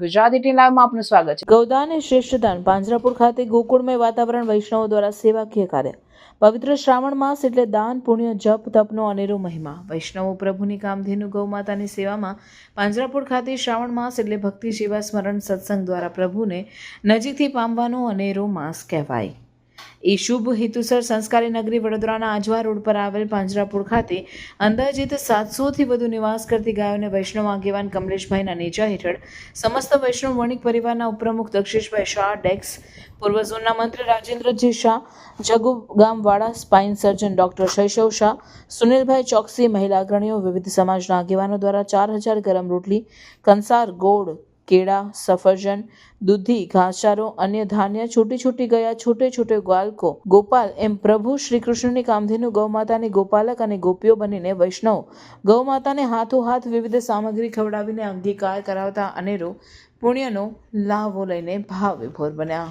Gujarati T લાઈવમાં આપનું સ્વાગત છે. ગૌદાન એ શ્રેષ્ઠ પાંજરાપુર ખાતે ગોકુળમય વાતાવરણ વૈષ્ણવો દ્વારા સેવાકીય કાર્ય. પવિત્ર શ્રાવણ માસ એટલે દાન, પુણ્ય, જપ, તપનો અનેરો મહિમા. વૈષ્ણવો પ્રભુની કામધેનુ ગૌ માતાની સેવામાં પાંજરાપુર ખાતે શ્રાવણ માસ એટલે ભક્તિ, સેવા, સ્મરણ, સત્સંગ દ્વારા પ્રભુને નજીકથી પામવાનો અનેરો માસ કહેવાય. એ શુભ હેતુસર સંસ્કારી નગરી વડોદરાના આજવા રોડ પર આવેલ પાંજરાપુર ખાતે અંદાજિત સાતસોથી વધુ નિવાસ કરતી ગાયોને વૈષ્ણવ આગેવાન કમલેશભાઈના નેજા હેઠળ સમસ્ત વૈષ્ણવ વણિક પરિવારના ઉપપ્રમુખ દક્ષેશભાઈ શાહ, ડેક્સ પૂર્વ ઝોનના મંત્રી રાજેન્દ્રજી Shah Jagu ગામવાળા spine surgeon doctor Shaishav Shah, Sunilbhai Choksi મહિલા અગ્રણીઓ, વિવિધ સમાજના આગેવાનો દ્વારા ચાર હજાર ગરમ રોટલી, કંસાર, ગોળ કેળા, સફરજન, દૂધી, ઘાસચારો, અન્ય ધાન્ય છૂટી છૂટી ગયા છૂટે છૂટે ગ્વાલકો ગોપાલ એમ પ્રભુ શ્રી કૃષ્ણની કામધેનુ ગૌમાતાની ગોપાલક અને ગોપીઓ બનીને વૈષ્ણવ. ગૌમાતાને હાથોહાથ વિવિધ સામગ્રી ખવડાવીને અંગીકાર કરાવતા અનેરો પુણ્યનો લાવો લઈને ભાવ વિભોર બન્યા.